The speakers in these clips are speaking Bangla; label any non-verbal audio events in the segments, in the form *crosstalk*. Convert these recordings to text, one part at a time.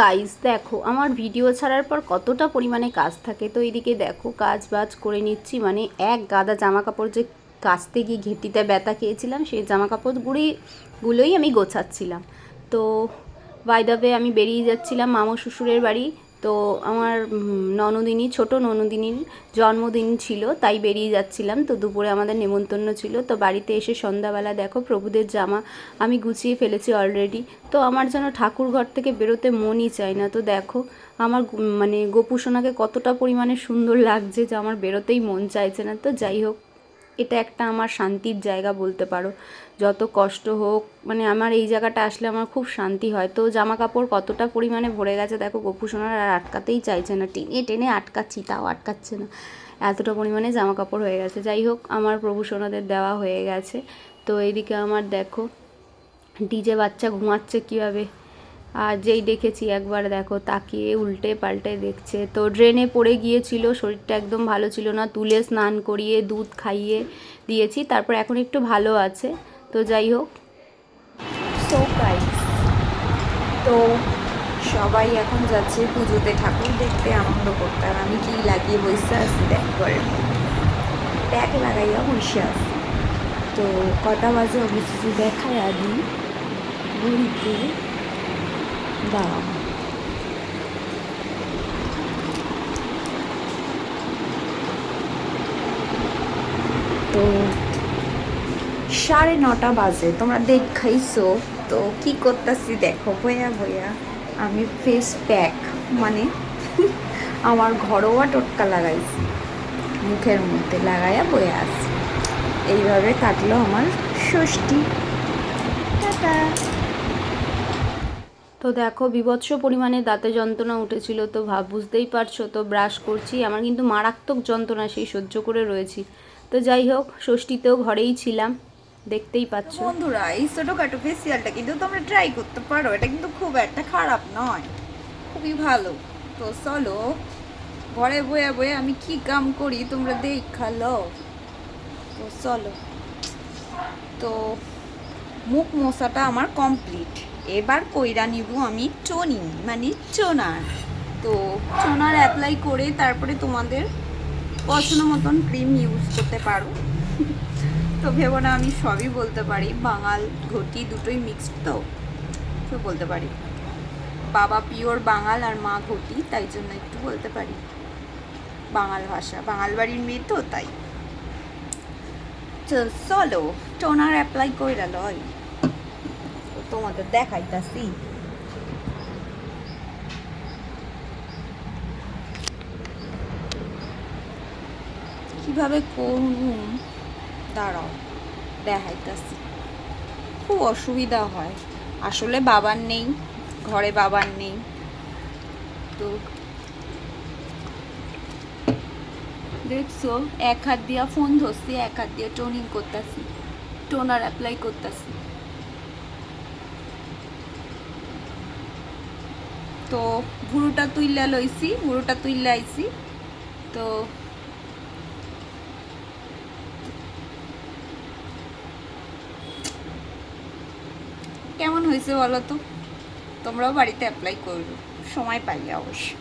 গাইস দেখো, আমার ভিডিও ছাড়ার পর কতটা পরিমাণে কাজ থাকে। তো এদিকে দেখো, কাজ বাজ করে নিচ্ছি। মানে এক গাদা জামা কাপড় যে কাচতে গিয়ে ঘেটিতে ব্যথা খেয়েছিলাম, সেই জামা কাপড়গুলি গুলোই আমি গোছাচ্ছিলাম। তো বাইদাবে আমি বেরিয়ে যাচ্ছিলাম মামা শ্বশুরের বাড়ি। তো আমার ননদিনী, ছোট ননদিনীর জন্মদিন ছিল, তাই বেরিয়ে যাচ্ছিলাম। তো দুপুরে আমাদের নেমন্তন্ন ছিল। তো বাড়িতে এসে সন্ধ্যাবেলা দেখো, প্রভুদের জামা আমি গুছিয়ে ফেলেছি অলরেডি তো আমার যেন ঠাকুর ঘর থেকে বেরোতে মনই চায় না। তো দেখো, আমার মানে গোপুসোনাকে কতটা পরিমাণে সুন্দর লাগছে যে আমার বেরোতেই মন চাইছে না। তো যাই হোক এটা একটা আমার শান্তির জায়গা বলতে পারো। যত কষ্ট হোক মানে আমার এই জায়গাটা আসলে আমার খুব শান্তি হয়। তো জামা কাপড় কতটা পরিমাণে ভরে গেছে দেখো গোপুসোনার আর আটকাতেই চাইছে না। টেনে টেনে আটকাচ্ছি, তাও আটকাচ্ছে না। এতটা পরিমাণে জামা কাপড় হয়ে গেছে। যাই হোক, আমার প্রভু সোনাদের দেওয়া হয়ে গেছে। তো এইদিকে আমার দেখো, ডিজে বাচ্চা ঘুমাচ্ছে কীভাবে? আর যেই দেখেছি একবার দেখো, তাকিয়ে উল্টে পাল্টে দেখছে। তো ড্রেনে পড়ে গিয়েছিল, শরীরটা একদম ভালো ছিল না। তুলে স্নান করিয়ে, দুধ খাইয়ে দিয়েছি, তারপর এখন একটু ভালো আছে। তো যাই হোক। সো তো সবাই এখন যাচ্ছে পুজোতে ঠাকুর দেখতে, আনন্দ করতে। আর আমি কি লাগিয়ে বসে আছি, দেখ করে ট্যাগ লাগাইয়া বসে আছি। তো কটা বাজে অবশ্যই দেখায় আদি। ঘুরিতে দাঁড়াও। তো সাড়ে নটা বাজে, তোমরা দেখাইছো। তো কি করতেছি দেখো বইয়া বইয়া আমি ফেস প্যাক মানে *laughs* আমার ঘরোয়া টোটকা লাগাইছি। মুখের মধ্যে লাগাইয়া বয়ে আছি। এইভাবে কাটলো আমার ষষ্ঠী। টাটা। তো দেখো বিভৎস পরিমাণে দাঁতে যন্ত্রণা উঠেছিল তো ভাব বুঝতেই পারছ তো ব্রাশ করছি। আমার কিন্তু মারাত্মক যন্ত্রণা সেই সহ্য করে রয়েছি। তো যাই হোক ষষ্ঠীতেও ঘরেই ছিলাম দেখতেই পাচ্ছ। বন্ধুরা এই ছোটখাটো ফেসিয়ালটা কিন্তু তোমরা ট্রাই করতে পারো এটা কিন্তু খুব একটা খারাপ নয় খুবই ভালো। তো চলো ঘরে বয়ে বয়ে আমি কি কাম করি তোমরা দেখাল তো চলো তো মুখ মশাটা আমার কমপ্লিট এবার কইরা নিব আমি টোনিং মানে টোনার তো টোনার অ্যাপ্লাই করে তারপরে তোমাদের পছন্দ মতন ক্রিম ইউজ করতে পারো। তো ভেবো না আমি সবই বলতে পারি, বাঙাল ঘটি দুটোই মিক্সড তো তো বলতে পারি। বাবা পিওর বাঙাল আর মা ঘটি, তাই জন্য একটু বলতে পারি। বাঙাল ভাষা, বাঙাল বাড়ির মেয়ে তো, তাই। চলো টোনার অ্যাপ্লাই করে লয়। তোমাদের দেখাইতাছি। কীভাবে করুন? দাঁড়াও, দেখাইতাছি। খুব অসুবিধা হয়। আসলে বাবার নেই, ঘরে বাবার নেই। তো দেখছ, এক হাত দিয়া ফোন ধরছি, এক হাত দিয়ে টোনিং করতেছি টোনার অ্যাপ্লাই করতেছি। তো ভুরুটা তুইলা লইছি ভুরুটা তুইলা আইছি। তো কেমন হয়েছে বলো তো? তোমরাও বাড়িতে অ্যাপ্লাই করবে সময় পাইলে অবশ্যই।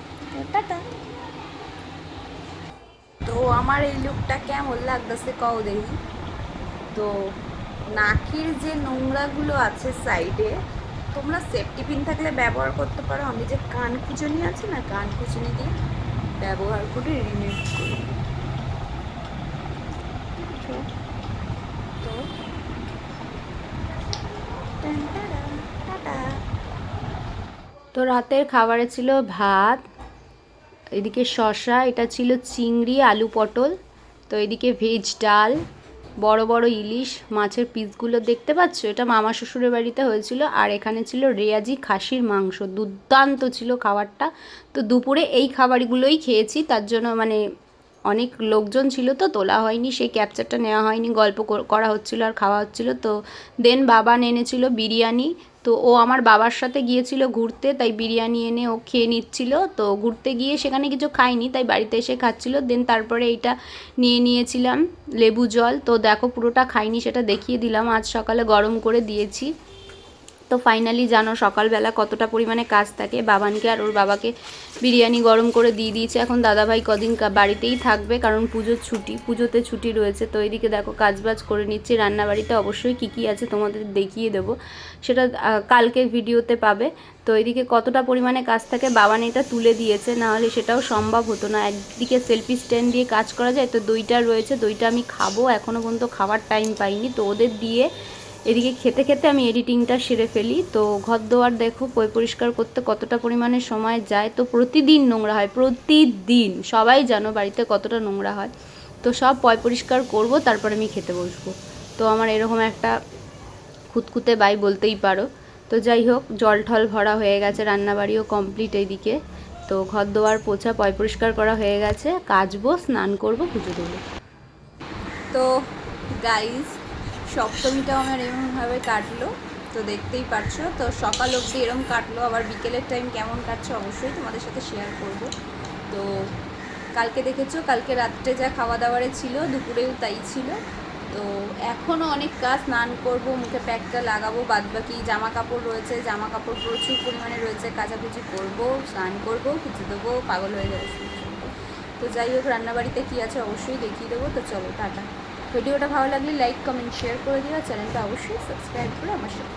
তো আমার এই লুকটা কেমন লাগতেছে কও দেখি। তো নাকের যে নোংরাগুলো আছে সাইডে তোমরা সেফটি পিন থাকলে ব্যবহার করতে পারো। আমি যে কান কুচনি আছে না, কান কুচনি দিয়ে ব্যবহার করে রিমুভ করি তো তো রাতের খাবারে ছিল ভাত, এদিকে শসা, এটা ছিল চিংড়ি, আলু পটল, তো এদিকে ভেজ ডাল বড় বড় ইলিশ মাছের পিসগুলো দেখতে পাচ্ছ? এটা মামা শ্বশুরের বাড়িতে হয়েছিল আর এখানে ছিল রেয়াজি খাসির মাংস। দুর্দান্ত ছিল খাবারটা। তো দুপুরে এই খাবারগুলোই খেয়েছি, তার জন্য মানে অনেক লোকজন ছিল তো, তোলা হয়নি, সেই ক্যাপচারটা নেওয়া হয়নি, গল্প করা হচ্ছিল আর খাওয়া হচ্ছিল তো। দেন বাবা এনেছিল বিরিয়ানি, তো ও আমার বাবার সাথে গিয়েছিল ঘুরতে, তাই বিরিয়ানি এনে ও খেয়ে নিচ্ছিল। তো ঘুরতে গিয়ে সেখানে কিছু খাইনি তাই বাড়িতে এসে খাচ্ছিল। দেন তারপরে এইটা নিয়ে নিয়েছিলাম লেবু জল। তো দেখো পুরোটা খাইনি সেটা দেখিয়ে দিলাম। আজ সকালে গরম করে দিয়েছি। তো ফাইনালি জানো সকালবেলা কতটা পরিমাণে কাজ থাকে। বাবানকে আর ওর বাবাকে বিরিয়ানি গরম করে দিয়ে দিয়েছে। এখন দাদাভাই কদিন বাড়িতেই থাকবে কারণ পুজোর ছুটি, পুজোতে ছুটি রয়েছে। তো এদিকে দেখো কাজবাজ করে নিচ্ছি। রান্নাবাড়িতে অবশ্যই কী কী আছে তোমাদের দেখিয়ে দেবো। সেটা কালকে ভিডিওতে পাবে। তো এদিকে কতটা পরিমাণে কাজ থাকে বাবান এটা তুলে দিয়েছে। নাহলে সেটাও সম্ভব হতো না। একদিকে সেলফি স্ট্যান্ড দিয়ে কাজ করা যায়। তো দইটা রয়েছে, দইটা আমি খাব। এখনও পর্যন্ত খাওয়ার টাইম পাইনি। তো ওদের দিয়ে এদিকে খেতে খেতে আমি এডিটিংটা সেরে ফেলি। তো ঘর দোয়ার দেখো পরিষ্কার করতে কতটা পরিমাণে সময় যায়, তো প্রতিদিন নোংরা হয়, প্রতিদিন। সবাই জানো বাড়িতে কতটা নোংরা হয়। তো সব পয় পরিষ্কার করব, তারপর আমি খেতে বসবো। তো আমার এরকম একটা খুঁতখুঁতে বাই বলতেই পারো। তো যাই হোক, জল ঠল ভরা হয়ে গেছে, রান্নাবাড়িও কমপ্লিট এইদিকে তো ঘর দোয়ার পোছা, পয় পরিষ্কার করা হয়ে গেছে, কাচবো, স্নান করব, পুজো দেবো। তো গাইজ সপ্তমীটাও আমার এরকমভাবে কাটলো, তো দেখতেই পারছ। তো সকাল অবধি এরম কাটলো, আবার বিকেলের টাইম কেমন কাটছে অবশ্যই তোমাদের সাথে শেয়ার করব। তো কালকে দেখেছ, কালকে রাত্রে যা খাওয়া দাওয়ারে ছিল, দুপুরেও তাই ছিল। তো এখনও অনেক কাজ, স্নান করব, মুখে প্যাকটা লাগাবো, বাদবাকি জামা কাপড় রয়েছে জামা কাপড় প্রচুর পরিমাণে রয়েছে, কাচাকুচি করব, স্নান করব খুঁজে দেবো, পাগল হয়ে যাবে। তো যাই হোক, রান্নাবাড়িতে কী আছে অবশ্যই দেখিয়ে দেবো। তো চলো, টাটা। ভিডিওটা ভালো লাগলে লাইক কমেন্ট শেয়ার করে দিও। চ্যানেলটা অবশ্যই সাবস্ক্রাইব করে আমার সাথে